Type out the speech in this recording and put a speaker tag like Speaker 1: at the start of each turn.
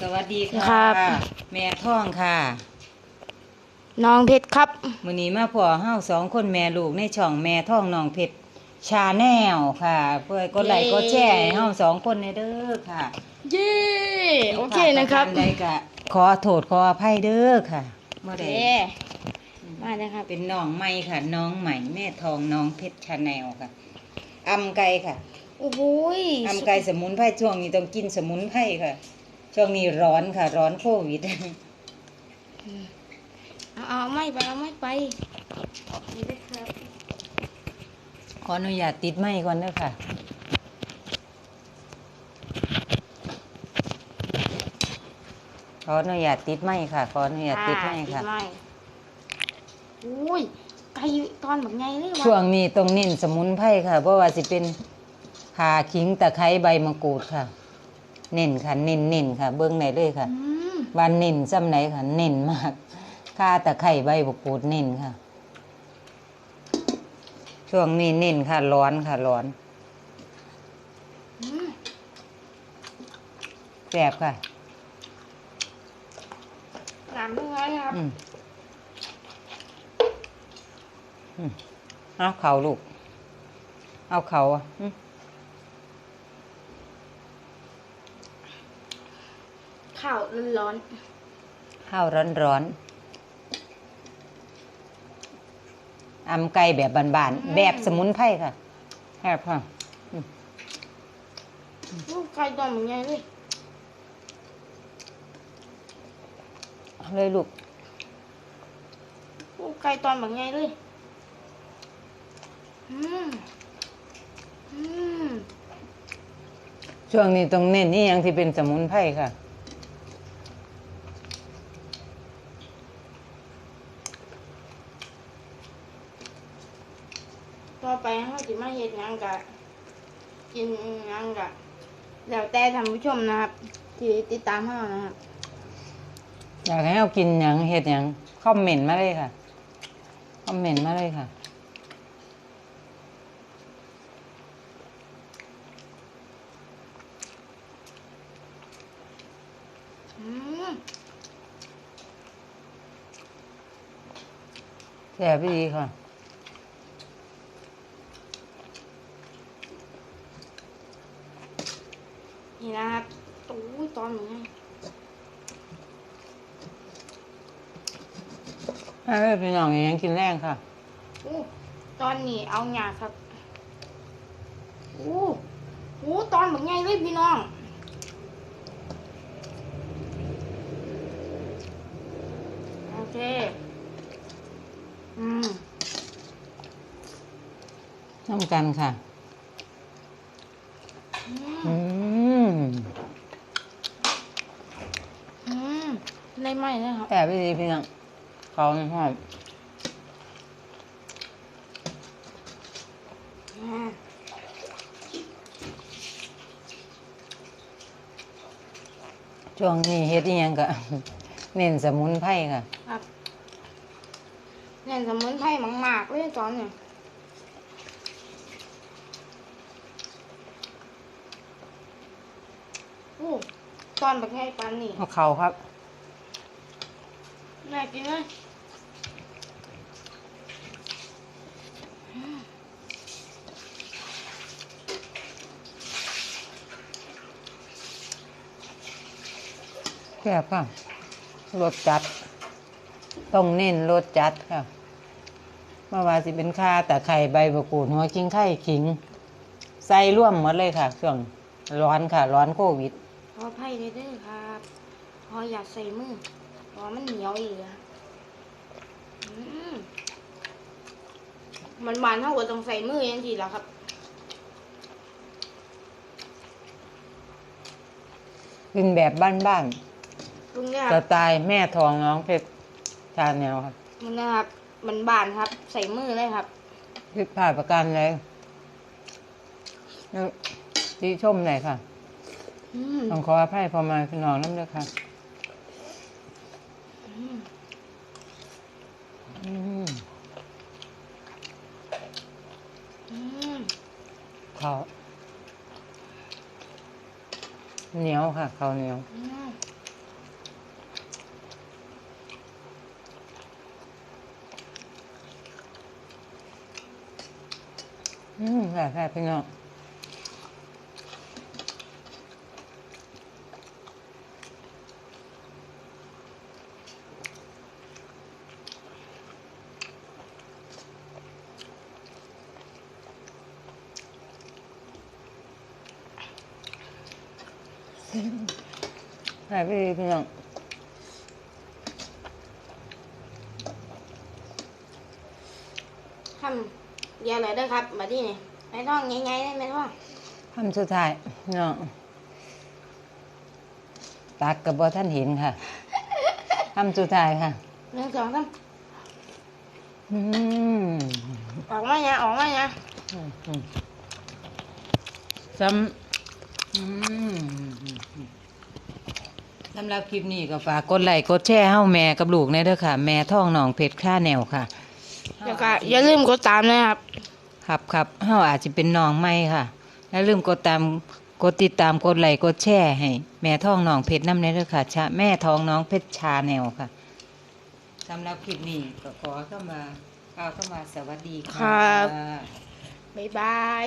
Speaker 1: สวัสดีค่ะ
Speaker 2: ครับ
Speaker 1: แม่ท่องค่ะ
Speaker 2: น้องเพชรครับ
Speaker 1: มื้อนี้มาพ่อเฮาสองคนแม่ลูกในช่องแม่ท่องน้องเพชรชาแนลค่ะ เพื่อกดไลค์
Speaker 2: เย้
Speaker 1: กดแชร์ให้เฮาสองคนในเด้อค่ะ
Speaker 2: เย้โอเคนะครับ
Speaker 1: ใดก็ขอโทษขออภัยเด้อค่ะเมื่อใด
Speaker 2: เย้มาเลยครับ
Speaker 1: เป็นน้องใหม่ค่ะ น้องใหม่แม่ทองน้องเพชรชาแนลค่ะอำไก่ค่ะ
Speaker 2: โอ้โหย
Speaker 1: อำไก่สมุนไพรช่วงนี้ต้องกินสมุนไพรค่ะ ช่วงนี้ร้อนค่ะ ร้อนโควิด
Speaker 2: เอาเอาไม่ไปเอาไม่ไปนี่นะครับ
Speaker 1: ขออนุญาตติดไม้ก่อนเด้อค่ะขออนุญาตติดไม้ค่ะขออนุญาตติดไม้ค่ะ
Speaker 2: ติดไม้อุ้ยไก่ตอนแบบไงเลยวะ
Speaker 1: ช่วงนี้ต้องเน้นสมุนไพรค่ะเพราะว่าสิเป็นขาขิงตะไคร้ใบมะกรูดค่ะ เน้นค่ะเน้นเน้นค่ะ เบิ้งไหนเลยค่ะ
Speaker 2: อืม
Speaker 1: วันเน้นซ้ำไหนค่ะเน้นมากข้าตะไคร้ใบมะกรูดเน้นค่ะ ช่วงนี้เน้นค่ะ ร้อนค่ะร้อน
Speaker 2: อืม
Speaker 1: แสบค่ะ
Speaker 2: น้ำยังไงครับ
Speaker 1: อืมอืมเอาเขาลูก เอาเขาอะอืม
Speaker 2: ข้าวร้อน
Speaker 1: ข้าวร้อนๆอำไก่แบบบานๆแบบสมุนไพรค่ะแซ่บค่ะ
Speaker 2: ๆลูกไก่ตอนแบบไงเลย
Speaker 1: เอาเลยลูก
Speaker 2: ลูกไก่ตอนแบบไงเลยอืมอืม
Speaker 1: ช่วงนี้ต้องเน้นนี่ยังที่เป็นสมุนไพรค่ะ
Speaker 2: ไปเขาจะมาเฮ็ดหยังกะกินหยังกะแล้วแต่ท่านผู้ชมนะครับ ที่ติดตามเรานะครับ
Speaker 1: อยากให้เรากินหยังเห็ดหยังคอมเมนต์มาเลยค่ะคอมเมนต์มาเลยค่ะ
Speaker 2: อืม
Speaker 1: แซ่บดีค่ะ
Speaker 2: นี่นะครับโอ้ยตอนเหมือนไง
Speaker 1: ให้พี่น้องยังกินแรงค่ะ
Speaker 2: โอ้ตอนนี้เอาหยาครับโอ้โหตอนเหมือนไงเลยพี่น้องโอเคอืม
Speaker 1: น้ำกันค่ะ
Speaker 2: อืม
Speaker 1: อืม
Speaker 2: อืม ได้ไหมเลยครับ
Speaker 1: แซ่บดีพี่น้องเขาในหอม
Speaker 2: อ่า
Speaker 1: ช่วงนี้เฮ็ดอีหยังก็ เน้นสมุนไพรค่ะ
Speaker 2: ครับเนี่ยสมุนไพรมากๆเลยตอนเนี่ยโอ้ตอนแบบไงปานนี่
Speaker 1: เอาเขาครับ
Speaker 2: แม่กินเลย
Speaker 1: แซ่บค่ะรสจัด ต้องเน้นรสจัดค่ะเมื่อวานสิเป็นข้าแต่ไข่ใบมะกรูดหัวขิงไข่ขิง ใส่ร่วมหมดเลยค่ะช่วงร้อนค่ะ ร้อนโควิด
Speaker 2: ขออภัยเลยเด้อครับพออยากใส่มือ เพราะมันเหนียวอีกอะอืมมันหวานเท่ากับต้องใส่มือยังทีแล้วครับ
Speaker 1: กินแบบบ้าน
Speaker 2: ลุงเนี่ย
Speaker 1: ๆสไตล์แม่ทองน้องเพชรชาแนวค่ะ
Speaker 2: มันนะครับมันบานครับ ใส่มือเลยครับ
Speaker 1: ผิดพลาดประการเลยที่ชมหน่อยค่ะ
Speaker 2: อืม
Speaker 1: ต้องขออภัยพอมาพี่น้องน้ำเด้อค่ะ ข้าวเหนียวค่ะข้าวเหนียว
Speaker 2: อืม
Speaker 1: แซ่บๆพี่น้อง ใช่พี่พี่น้อง
Speaker 2: ทำเดียวเลยเด้อครับบัดนี้นี่ไม่ต้องใหญ่ๆได้ไหมท้อง
Speaker 1: คำสุดท้ายพี่น้องตักกับบอท่านเห็นค่ะคำสุดท้ายค่ะ
Speaker 2: หนึ่งสองสาม
Speaker 1: อืม
Speaker 2: ออกมาเนี่ยออกมาเนี่ย
Speaker 1: อืมอืมซ้ำ อืมสำหรับคลิปนี้ก็ฝากกดไลค์กดแชร์เฮ้าแม่กับลูกในเด้อค่ะ แม่ท่องหนองเพชรค่าแนวค่ะ
Speaker 2: แล้วก็อย่าลืมกดตามนะครับ
Speaker 1: ครับครับเฮาอาจจะเป็นน้องใหม่ค่ะแล้วลืมกดตามกดติดตามกดไลค์กดแชร์ให้แม่ท้องน้องเพชรน้ำในเด้อค่ะชาแม่ท้องน้องเพชรชาแนวค่ะสำหรับคลิปนี้ก็ขอเข้ามากล่าวเข้ามาสวัสดี
Speaker 2: ครั
Speaker 1: ค่ะ
Speaker 2: บบ๊ายบาย